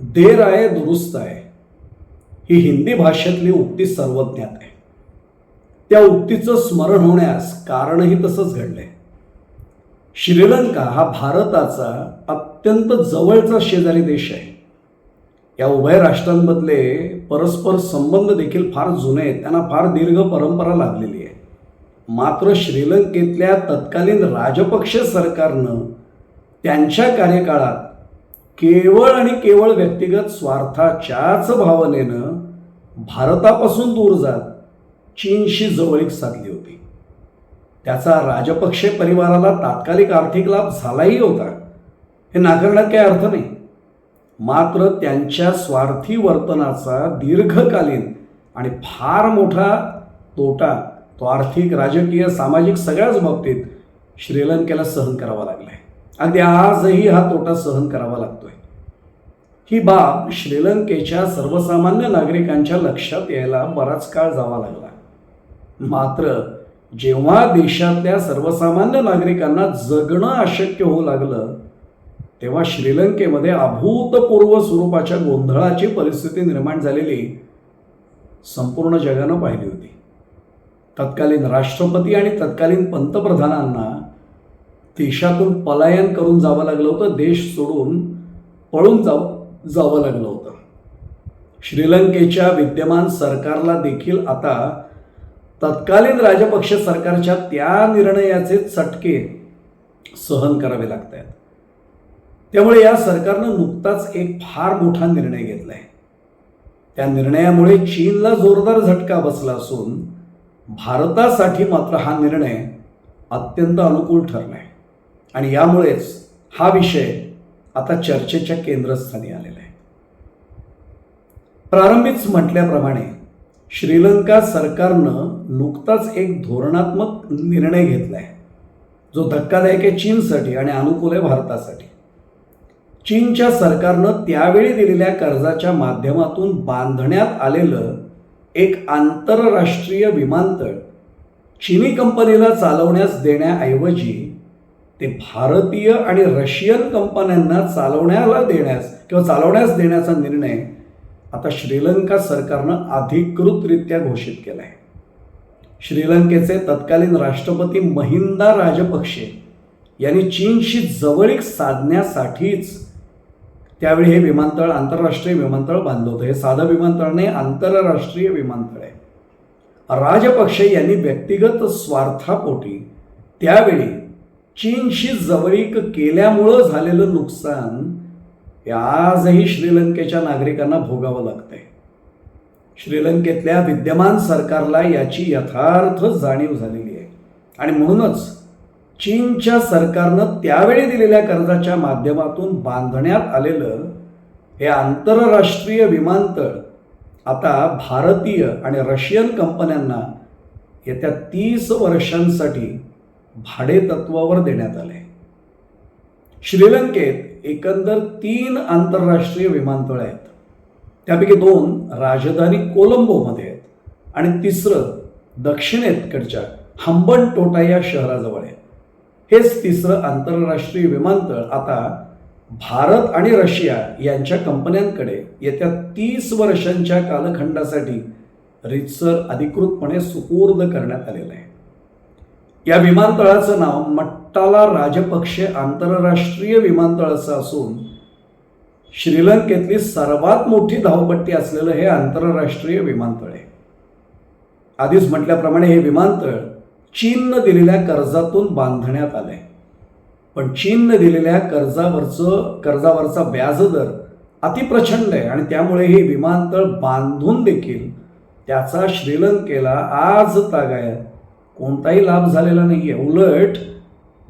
देर आहे दुरुस्त आहे. ही हिंदी भाषेतली उक्ती सर्वज्ञात आहे. त्या उक्तीचं स्मरण होण्यास कारणही तसंच घडलंय. श्रीलंका हा भारताचा अत्यंत जवळचा शेजारी देश आहे. या उभय राष्ट्रांमधले परस्पर संबंध देखील फार जुने आहेत त्यांना फार दीर्घ परंपरा लाभलेली आहे. मात्र श्रीलंकेतल्या तत्कालीन राजपक्ष सरकारनं त्यांच्या कार्यकाळात केवळ आणि केवळ व्यक्तिगत स्वार्थाच्याच भावनेनं भारतापासून दूर जात चीनशी जवळीक साधली होती. त्याचा राजपक्षे परिवाराला तात्कालिक आर्थिक लाभ झालाही होता. हे नाकारण्यात काही अर्थ नाही. मात्र त्यांच्या स्वार्थी वर्तनाचा दीर्घकालीन आणि फार मोठा तोटा तो आर्थिक राजकीय सामाजिक सगळ्याच बाबतीत श्रीलंकेला सहन करावा लागला आहे अगदी आजही हा तोटा सहन करावा लागतोय. ही बाब श्रीलंकेच्या सर्वसामान्य नागरिकांच्या लक्षात यायला बराच काळ जावा लागला. मात्र जेव्हा देशातल्या सर्वसामान्य नागरिकांना जगणं अशक्य होऊ लागलं तेव्हा श्रीलंकेमध्ये अभूतपूर्व स्वरूपाच्या गोंधळाची परिस्थिती निर्माण झालेली संपूर्ण जगानं पाहिली होती. तत्कालीन राष्ट्रपती आणि तत्कालीन पंतप्रधानांना देशातून पलायन करून जावं लागलं होतं देश सोडून पळून जाव जावं लागलं होतं. श्रीलंकेच्या विद्यमान सरकारला देखील आता तत्कालीन राजपक्ष सरकारच्या त्या निर्णयाचे चटके सहन करावे लागत आहेत त्यामुळे या सरकारनं नुकताच एक फार मोठा निर्णय घेतलाय. त्या निर्णयामुळे चीनला जोरदार झटका बसला असून भारतासाठी मात्र हा निर्णय अत्यंत अनुकूल ठरलाय. आणि यामुळेच हा विषय आता चर्चेच्या केंद्रस्थानी आलेला आहे. प्रारंभीच म्हटल्याप्रमाणे श्रीलंका सरकारनं नुकताच एक धोरणात्मक निर्णय घेतलाय. जो धक्कादायक आहे चीनसाठी आणि अनुकूल आहे भारतासाठी. चीनच्या सरकारनं त्यावेळी दिलेल्या कर्जाच्या माध्यमातून बांधण्यात आलेलं एक आंतरराष्ट्रीय विमानतळ चीनी कंपनीला चालवण्यास देण्याऐवजी ते भारतीय आणि रशियन कंपन्यांना चालवण्याला देण्यास किंवा चालवण्यास देण्याचा निर्णय आता श्रीलंका सरकारनं अधिकृतरित्या घोषित केला आहे श्रीलंकेचे तत्कालीन राष्ट्रपती महिंदा राजपक्षे यांनी चीनशी जवळीक साधण्यासाठीच त्यावेळी हे विमानतळ आंतरराष्ट्रीय विमानतळ बांधलं होतं. हे साधं विमानतळ नाही आंतरराष्ट्रीय विमानतळ आहे. राजपक्षे यांनी व्यक्तिगत स्वार्थापोटी त्यावेळी चीनशी जवळीक केल्यामुळं झालेलं नुकसान हे आजही श्रीलंकेच्या नागरिकांना भोगावं लागतंय. श्रीलंकेतल्या विद्यमान सरकारला याची यथार्थ जाणीव झालेली आहे. आणि म्हणूनच चीनच्या सरकारनं त्यावेळी दिलेल्या कर्जाच्या माध्यमातून बांधण्यात आलेलं हे आंतरराष्ट्रीय विमानतळ आता भारतीय आणि रशियन कंपन्यांना येत्या तीस वर्षांसाठी भाडेतत्वावर देण्यात आले. श्रीलंकेत एकंदर तीन आंतरराष्ट्रीय विमानतळ आहेत. त्यापैकी दोन राजधानी कोलंबोमध्ये आहेत आणि तिसरं दक्षिणेकडच्या हंबन टोटा या शहराजवळ आहे. हेच तिसरं आंतरराष्ट्रीय विमानतळ आता भारत आणि रशिया यांच्या कंपन्यांकडे येत्या तीस वर्षांच्या कालखंडासाठी रितसर अधिकृतपणे सुपूर्द करण्यात आलेलं आहे. या विमानतळाचं नाव मट्टाला राजपक्षे आंतरराष्ट्रीय विमानतळ असं असून श्रीलंकेतली सर्वात मोठी धावपट्टी असलेलं हे आंतरराष्ट्रीय विमानतळ आहे. आधीच म्हटल्याप्रमाणे हे विमानतळ चीननं दिलेल्या कर्जातून बांधण्यात आलंय. पण चीननं दिलेल्या कर्जावरचं कर्जावरचा व्याजदर अतिप्रचंड आहे आणि त्यामुळे हे विमानतळ बांधून देखील त्याचा श्रीलंकेला आज तागायत कोणताही लाभ झालेला नाही आहे उलट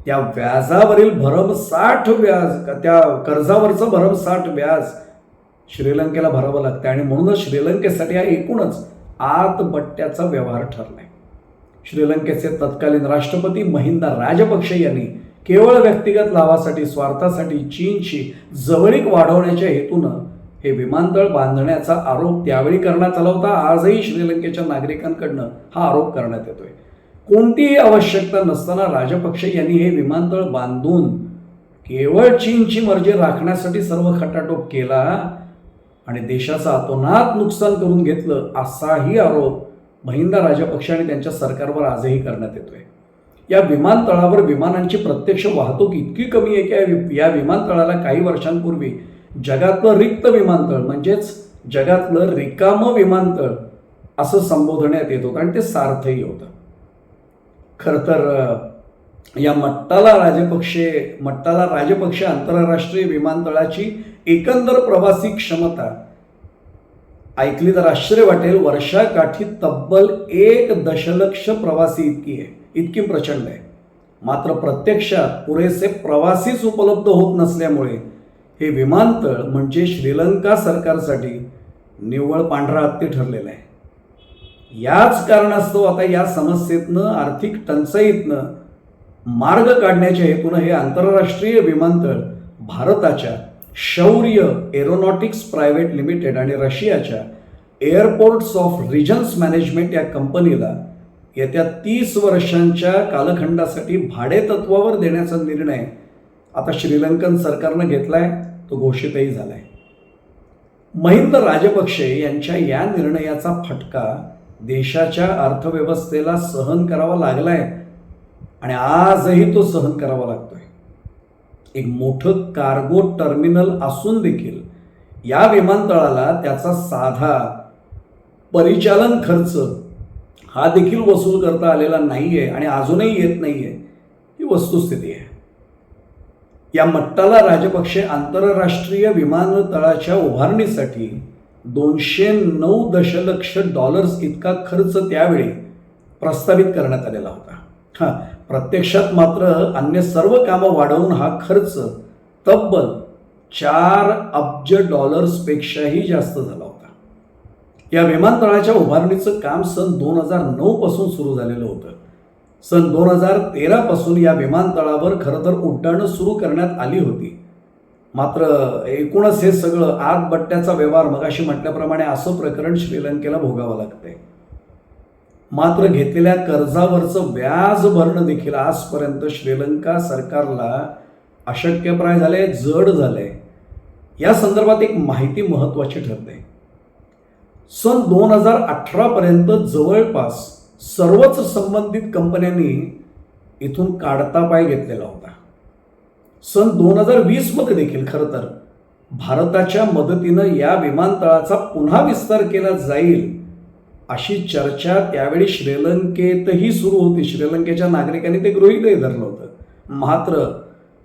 त्या व्याजावरील भरमसाठ व्याज त्या कर्जावरचं भरमसाठ व्याज श्रीलंकेला भरावं लागतं आणि म्हणूनच श्रीलंकेसाठी हा एकूणच आतबट्ट्याचा व्यवहार ठरलाय. श्रीलंकेचे तत्कालीन राष्ट्रपती महिंदा राजपक्षे यांनी केवळ व्यक्तिगत लाभासाठी स्वार्थासाठी चीनशी जवळीक वाढवण्याच्या हेतूनं हे विमानतळ बांधण्याचा आरोप त्यावेळी करण्यात आला होता. आजही श्रीलंकेच्या नागरिकांकडनं हा आरोप करण्यात येतोय. कोणतीही आवश्यकता नसताना राजपक्षे यांनी हे विमानतळ बांधून केवळ चीनची मर्जी राखण्यासाठी सर्व खटाटोप केला आणि देशाचं अतोनात नुकसान करून घेतलं असाही आरोप महिंदा राजपक्षे आणि त्यांच्या सरकारवर आजही करण्यात येतोय. या विमानतळावर विमानांची प्रत्यक्ष वाहतूक इतकी कमी आहे की या वि- या विमानतळाला काही वर्षांपूर्वी जगातलं रिक्त विमानतळ म्हणजेच जगातलं रिकामं विमानतळ असं संबोधण्यात येत होतं आणि ते सार्थही होतं. खरं तर या मट्टाला राजपक्षे मट्टाला राजपक्षे आंतरराष्ट्रीय विमानतळाची एकंदर प्रवासी क्षमता ऐकली तर आश्चर्य वाटेल वर्षाकाठी तब्बल एक दशलक्ष प्रवासी इतकी आहे इतकी प्रचंड आहे. मात्र प्रत्यक्षात पुरेसे प्रवासीच उपलब्ध होत नसल्यामुळे हे विमानतळ म्हणजे श्रीलंका सरकारसाठी निव्वळ पांढरा हत्ती ठरलेलं आहे. याच कारणास्तव आता या समस्येतनं आर्थिक टंचाईतनं मार्ग काढण्याच्या हेतूनं हे आंतरराष्ट्रीय विमानतळ भारताच्या शौर्य एरोनॉटिक्स प्रायव्हेट लिमिटेड आणि रशियाच्या एअरपोर्ट्स ऑफ रिजन्स मॅनेजमेंट या कंपनीला येत्या तीस वर्षांच्या कालखंडासाठी भाडेतत्वावर देण्याचा निर्णय आता श्रीलंकन सरकारनं घेतलाय तो घोषितही झालाय. महिंद राजपक्षे यांच्या या निर्णयाचा फटका देशाच्या अर्थव्यवस्थेला सहन करावा लागलाय आणि आजही तो सहन करावा लागतोय. एक मोठं कार्गो टर्मिनल असून देखील या विमानतळाला त्याचा साधा परिचालन खर्च हा देखील वसूल करता आलेला नाहीये आणि अजूनही येत नाही आहे ही वस्तुस्थिती आहे. या मट्टाला राजपक्षे आंतरराष्ट्रीय विमानतळाच्या उभारणीसाठी दोनशे नऊ दशलक्ष डॉलर्स इतका खर्च त्यावेळी प्रस्तावित करण्यात आलेला होता. हा प्रत्यक्षात मात्र अन्य सर्व कामं वाढवून हा खर्च तब्बल चार अब्ज डॉलर्सपेक्षाही जास्त झाला होता. या विमानतळाच्या उभारणीचं काम सन दोन हजार नऊपासून सुरू झालेलं होतं. सन दोन हजार तेरापासून या विमानतळावर खरं तर उड्डाणं सुरू करण्यात आली होती. मात्र एकूणच हे सगळं आग बट्ट्याचा व्यवहार मगाशी म्हटल्याप्रमाणे असं प्रकरण श्रीलंकेला भोगावं लागतंय. मात्र घेतलेल्या कर्जावरचं व्याज भरणं देखील आजपर्यंत श्रीलंका सरकारला अशक्यप्राय झाले जड झालंय. या संदर्भात एक माहिती महत्वाची ठरते. सन दोन हजार अठरापर्यंत जवळपास सर्वच संबंधित कंपन्यांनी इथून काढता पाय घेतलेला होता. सन दोन हजार वीसमध्ये देखील खरं तर भारताच्या मदतीनं या विमानतळाचा पुन्हा विस्तार केला जाईल अशी चर्चा त्यावेळी श्रीलंकेतही सुरू होती. श्रीलंकेच्या नागरिकांनी ते गृहितही धरलं होतं. मात्र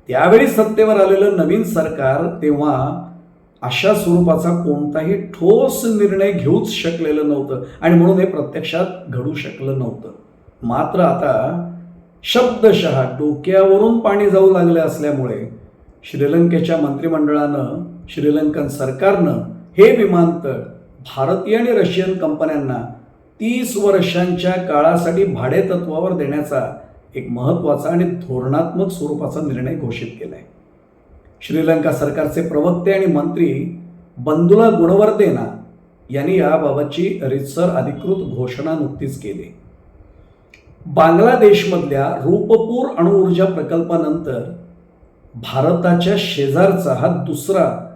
त्यावेळी सत्तेवर आलेलं नवीन सरकार तेव्हा अशा स्वरूपाचा कोणताही ठोस निर्णय घेऊच शकलेलं नव्हतं आणि म्हणून हे प्रत्यक्षात घडू शकलं नव्हतं. मात्र आता शब्दशः डोक्यावरून पाणी जाऊ लागले असल्यामुळे श्रीलंकेच्या मंत्रिमंडळानं श्रीलंकन सरकारनं हे विमानतळ भारतीय आणि रशियन कंपन्यांना तीस वर्षांच्या काळासाठी भाडेतत्वावर देण्याचा एक महत्त्वाचा आणि धोरणात्मक स्वरूपाचा निर्णय घोषित केला आहे श्रीलंका सरकारचे प्रवक्ते आणि मंत्री बंदुला गुणवर्देना यांनी याबाबतची रितसर अधिकृत घोषणा नुकतीच केली. बांगलादेशमधल्या रूपपूर अणुऊर्जा प्रकल्पानंतर भारताच्या शेजारचा हा दुसरा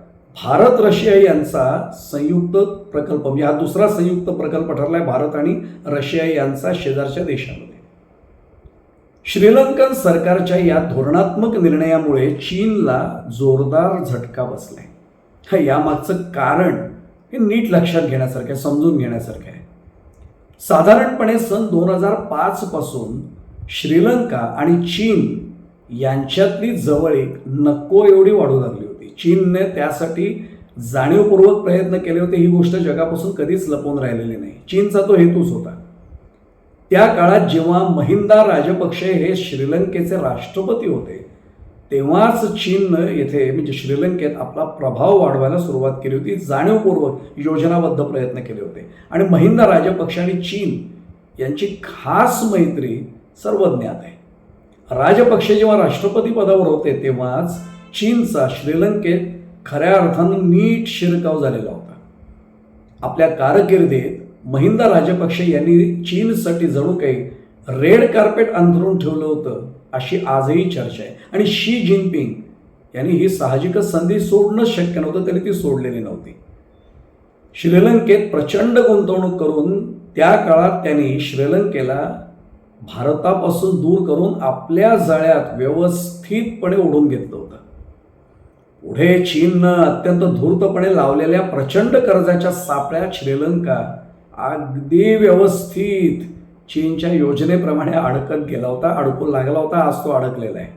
भारत रशिया यांचा संयुक्त प्रकल्प म्हणजे हा दुसरा संयुक्त प्रकल्प ठरलाय भारत आणि रशिया यांचा शेजारच्या देशामध्ये. श्रीलंकन सरकारच्या या धोरणात्मक निर्णयामुळे चीनला जोरदार झटका बसलाय. हा यामागचं कारण हे नीट लक्षात घेण्यासारखं आहे समजून घेण्यासारखं आहे. साधारणपणे सन दोन हजार पाच पासून श्रीलंका आणि चीन यांच्यातली जवळीक नको एवढी वाढू लागली होती. चीनने त्यासाठी जाणीवपूर्वक प्रयत्न केले होते. ही गोष्ट जगापासून कधीच लपवून राहिलेली नाही. चीनचा तो हेतूच होता. त्या काळात जेव्हा महिंदा राजपक्षे हे श्रीलंकेचे राष्ट्रपती होते तेव्हाच चीननं येथे म्हणजे श्रीलंकेत आपला प्रभाव वाढवायला सुरुवात केली होती. जाणीवपूर्वक योजनाबद्ध प्रयत्न केले होते. आणि महिंदा राजपक्ष आणि चीन यांची खास मैत्री सर्वज्ञात आहे. राजपक्ष जेव्हा राष्ट्रपती पदावर होते तेव्हाच चीनचा श्रीलंकेत खऱ्या अर्थानं नीट शिरकाव झालेला होता. आपल्या कारकिर्दीत महिंदा राजपक्षे यांनी चीनसाठी जणू काही रेड कार्पेट अंथरून ठेवलं होतं. अशी आजही चर्चा आहे. आणि शी जिनपिंग यांनी ही साहजिकच संधी सोडणंच शक्य नव्हतं तरी ती सोडलेली नव्हती. श्रीलंकेत प्रचंड गुंतवणूक करून त्या काळात त्यांनी श्रीलंकेला भारतापासून दूर करून आपल्या जाळ्यात व्यवस्थितपणे ओढून घेतलं होतं. पुढे चीननं अत्यंत धूर्तपणे लावलेल्या प्रचंड कर्जाच्या सापळ्यात श्रीलंका अगदी व्यवस्थित चीनच्या योजनेप्रमाणे अडकत गेला होता अडकू लागला होता आज तो अडकलेला आहे.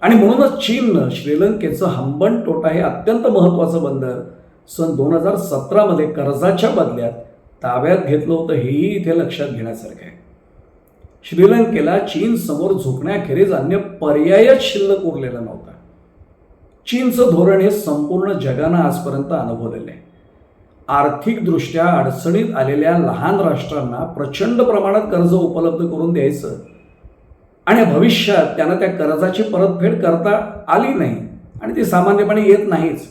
आणि म्हणूनच चीननं श्रीलंकेचं हंबन टोटा हे अत्यंत महत्त्वाचं बंदर. सन दोन हजार सतरामध्ये कर्जाच्या बदल्यात ताब्यात घेतलं होतं हेही इथे लक्षात घेण्यासारखं आहे. श्रीलंकेला चीन समोर झुकण्याखेरीज अन्य पर्यायच शिल्लक उरलेला नव्हता. चीनचं धोरण हे संपूर्ण जगानं आजपर्यंत अनुभवलेलं आहे. आर्थिकदृष्ट्या अडचणीत आलेल्या लहान राष्ट्रांना प्रचंड प्रमाणात कर्ज उपलब्ध करून द्यायचं. आणि भविष्यात त्यांना त्या कर्जाची परतफेड करता आली नाही आणि ती सामान्यपणे येत नाहीच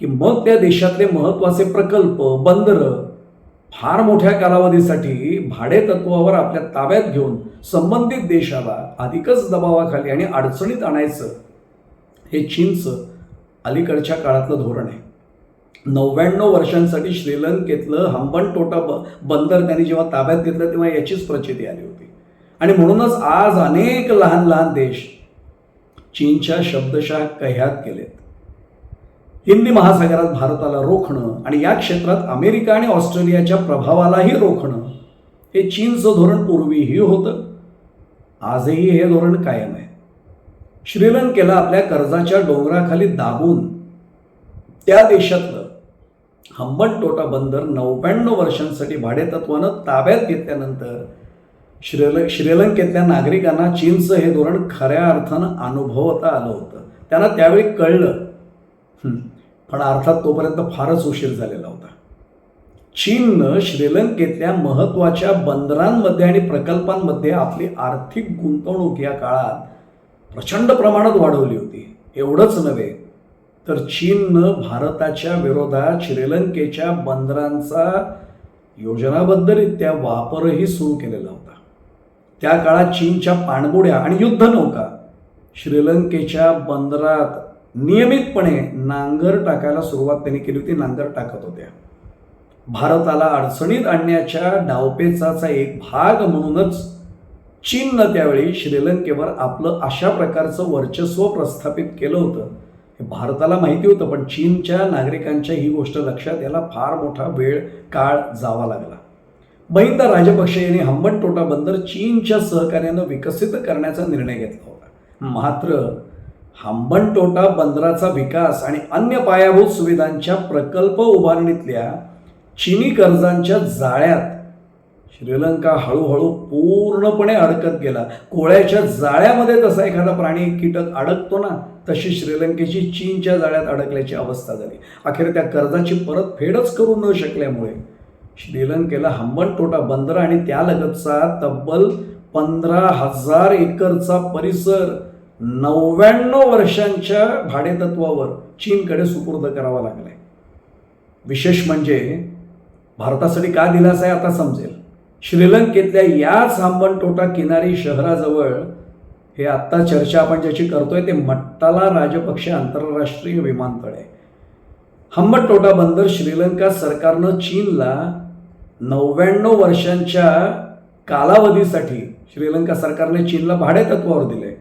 की मग त्या देशातले महत्त्वाचे प्रकल्प बंदरं फार मोठ्या कालावधीसाठी भाडे तत्वावर आपल्या ताब्यात घेऊन संबंधित देशाला अधिकच दबावाखाली आणि अडचणीत आणायचं हे चीनचं अलीकडच्या काळातलं धोरण आहे. नव्याण्णव वर्षांसाठी श्रीलंकेतलं हंबन टोटा ब बंदर त्यांनी जेव्हा ताब्यात घेतलं तेव्हा याचीच प्रचिती आली होती. आणि म्हणूनच आज अनेक लहान लहान देश चीनच्या शब्दशः कह्यात गेलेत. हिंदी महासागरात भारताला रोखणं आणि या क्षेत्रात अमेरिका आणि ऑस्ट्रेलियाच्या प्रभावालाही रोखणं हे चीनचं धोरण पूर्वीही होतं. आजही हे धोरण कायम आहे. श्रीलंकेला आपल्या कर्जाच्या डोंगराखाली दाबून त्या देशातलं हंबनटोटा बंदर नव्याण्णव वर्षांसाठी भाडेतत्वानं ताब्यात घेतल्यानंतर श्रील श्रीलंकेतल्या नागरिकांना चीनचं हे धोरण खऱ्या अर्थानं अनुभवता आलं होतं. त्यांना त्यावेळी कळलं. पण अर्थात तोपर्यंत फारच उशीर झालेला होता. चीननं श्रीलंकेतल्या महत्त्वाच्या बंदरांमध्ये आणि प्रकल्पांमध्ये आपली आर्थिक गुंतवणूक या काळात प्रचंड प्रमाणात वाढवली होती. एवढंच नव्हे तर चीननं भारताच्या विरोधात श्रीलंकेच्या बंदरांचा योजनाबद्धरित्या वापरही सुरू केलेला होता. त्या काळात चीनच्या पाणबुड्या आणि युद्धनौका श्रीलंकेच्या बंदरात नियमितपणे नांगर टाकायला सुरुवात त्यांनी केली होती नांगर टाकत होत्या. भारताला अडचणीत आणण्याच्या डावपेचाचा एक भाग म्हणूनच चीननं त्यावेळी श्रीलंकेवर आपलं अशा प्रकारचं वर्चस्व प्रस्थापित केलं होतं. हे भारताला माहिती होतं पण चीनच्या नागरिकांच्या ही गोष्ट लक्षात यायला फार मोठा वेळ काळ जावा लागला. महिंदा राजपक्षे यांनी हंबनटोटा बंदर चीनच्या सहकार्यानं विकसित करण्याचा निर्णय घेतला होता. मात्र हंबनटोटा बंदराचा विकास आणि अन्य पायाभूत सुविधांच्या प्रकल्प उभारणीतल्या चीनी कर्जांच्या जाळ्यात श्रीलंका हळूहळू पूर्णपणे अडकत गेला. कोळ्याच्या जाळ्यामध्ये जसा एखादा प्राणी कीटक अडकतो ना तशी श्रीलंकेची चीनच्या जाळ्यात अडकल्याची अवस्था झाली. अखेर त्या कर्जाची परतफेडच करू न शकल्यामुळे श्रीलंकेला हंबनटोटा बंदर आणि त्यालगतचा तब्बल पंधरा हजार एकरचा परिसर नव्याण्णव वर्षांच्या भाडेतत्वावर चीनकडे सुपूर्द करावा लागलाय. विशेष म्हणजे भारतासाठी का दिलासा आहे आता समजेल. श्रीलंकेतल्या याच हंबनटोटा किनारी शहराजवळ हे आत्ता चर्चा आपण ज्याची करतोय ते मट्टाला राजपक्ष आंतरराष्ट्रीय विमानतळ आहे. हंबनटोटा बंदर श्रीलंका सरकारनं चीनला नव्याण्णव वर्षांच्या कालावधीसाठी श्रीलंका सरकारने चीनला भाडेतत्वावर दिले.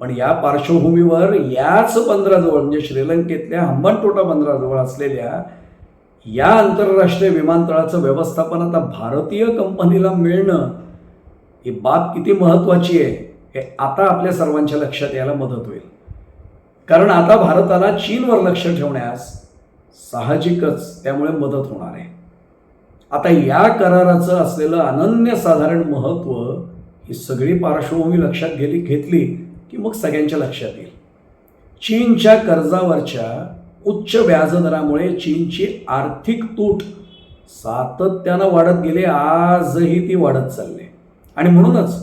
पण या पार्श्वभूमीवर याच बंदराजवळ म्हणजे श्रीलंकेतल्या हंबनटोटा बंदराजवळ असलेल्या या आंतरराष्ट्रीय विमानतळाचं व्यवस्थापन आता भारतीय कंपनीला मिळणं ही बाब किती महत्त्वाची आहे हे आता आपल्या सर्वांच्या लक्षात यायला मदत होईल. कारण आता भारताला चीनवर लक्ष ठेवण्यास साहजिकच त्यामुळे मदत होणार आहे. आता या कराराचं असलेलं अनन्यसाधारण महत्त्व ही सगळी पार्श्वभूमी लक्षात गेली घेतली की मग सगळ्यांच्या लक्षात येईल. चीनच्या कर्जावरच्या उच्च व्याजदरामुळे चीनची आर्थिक तूट सातत्यानं वाढत गेली आजही ती वाढत चालली. आणि म्हणूनच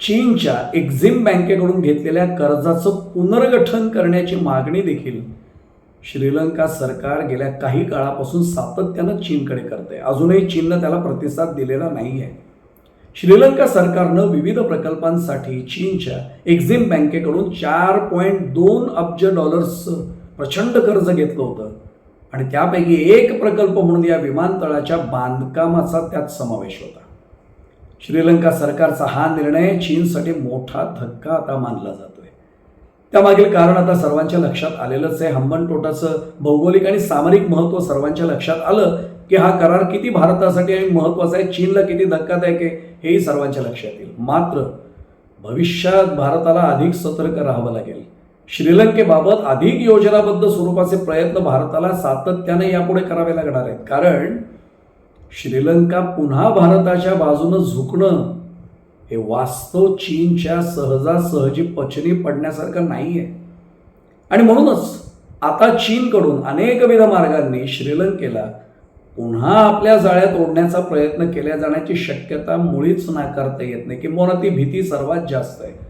चीनच्या एक्झिम बँकेकडून घेतलेल्या कर्जाचं पुनर्गठन करण्याची मागणी देखील श्रीलंका सरकार गेल्या काही काळापासून सातत्यानं चीनकडे करते अजूनही चीननं त्याला प्रतिसाद दिलेला नाही आहे श्रीलंका सरकारनं विविध प्रकल्पांसाठी चीनच्या एक्झिम बँकेकडून चार पॉईंट दोन अब्ज डॉलर्सचं प्रचंड कर्ज घेतलं होतं. आणि त्यापैकी एक प्रकल्प म्हणून या विमानतळाच्या बांधकामाचा त्यात समावेश होता. श्रीलंका सरकारचा हा निर्णय चीनसाठी मोठा धक्का आता मानला जातोय. त्यामागील कारण आता सर्वांच्या लक्षात आलेलंच आहे. हंबनटोटाचं भौगोलिक आणि सामरिक महत्त्व सर्वांच्या लक्षात आलं की हा करार किती भारतासाठी आणि महत्त्वाचा आहे चीनला किती धक्कादायक आहे हेही सर्वांच्या लक्षात येईल. मात्र भविष्यात भारताला अधिक सतर्क राहावं लागेल. श्रीलंकेबाबत अधिक योजनाबद्ध स्वरूपाचे प्रयत्न भारताला सातत्याने यापुढे करावे लागणार आहेत. कारण श्रीलंका पुन्हा भारताच्या बाजूनं झुकणं हे वास्तव चीनच्या सहजासहजी पचनी पडण्यासारखं नाही आहे आणि म्हणूनच आता चीनकडून अनेकविध मार्गांनी श्रीलंकेला पुन्हा आपल्या जाळ्यात ओढण्याचा प्रयत्न केल्या जाण्याची शक्यता मुळीच नाकारता येत नाही किंवा ती भीती सर्वात जास्त आहे.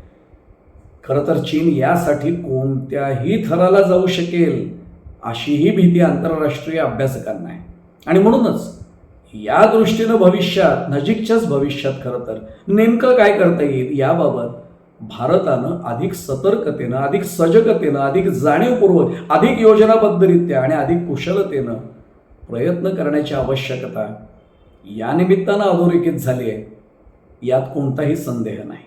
खरं तर चीन यासाठी कोणत्याही थराला जाऊ शकेल अशीही भीती आंतरराष्ट्रीय अभ्यासकांना आहे. आणि म्हणूनच या दृष्टीनं भविष्यात नजीकच्याच भविष्यात खरं तर नेमकं काय करता येईल याबाबत भारतानं अधिक सतर्कतेनं अधिक सजगतेनं अधिक जाणीवपूर्वक अधिक योजनाबद्धरित्या आणि अधिक कुशलतेनं प्रयत्न करण्याची आवश्यकता या निमित्तानं अधोरेखित झाली आहे. यात कोणताही संदेह नाही.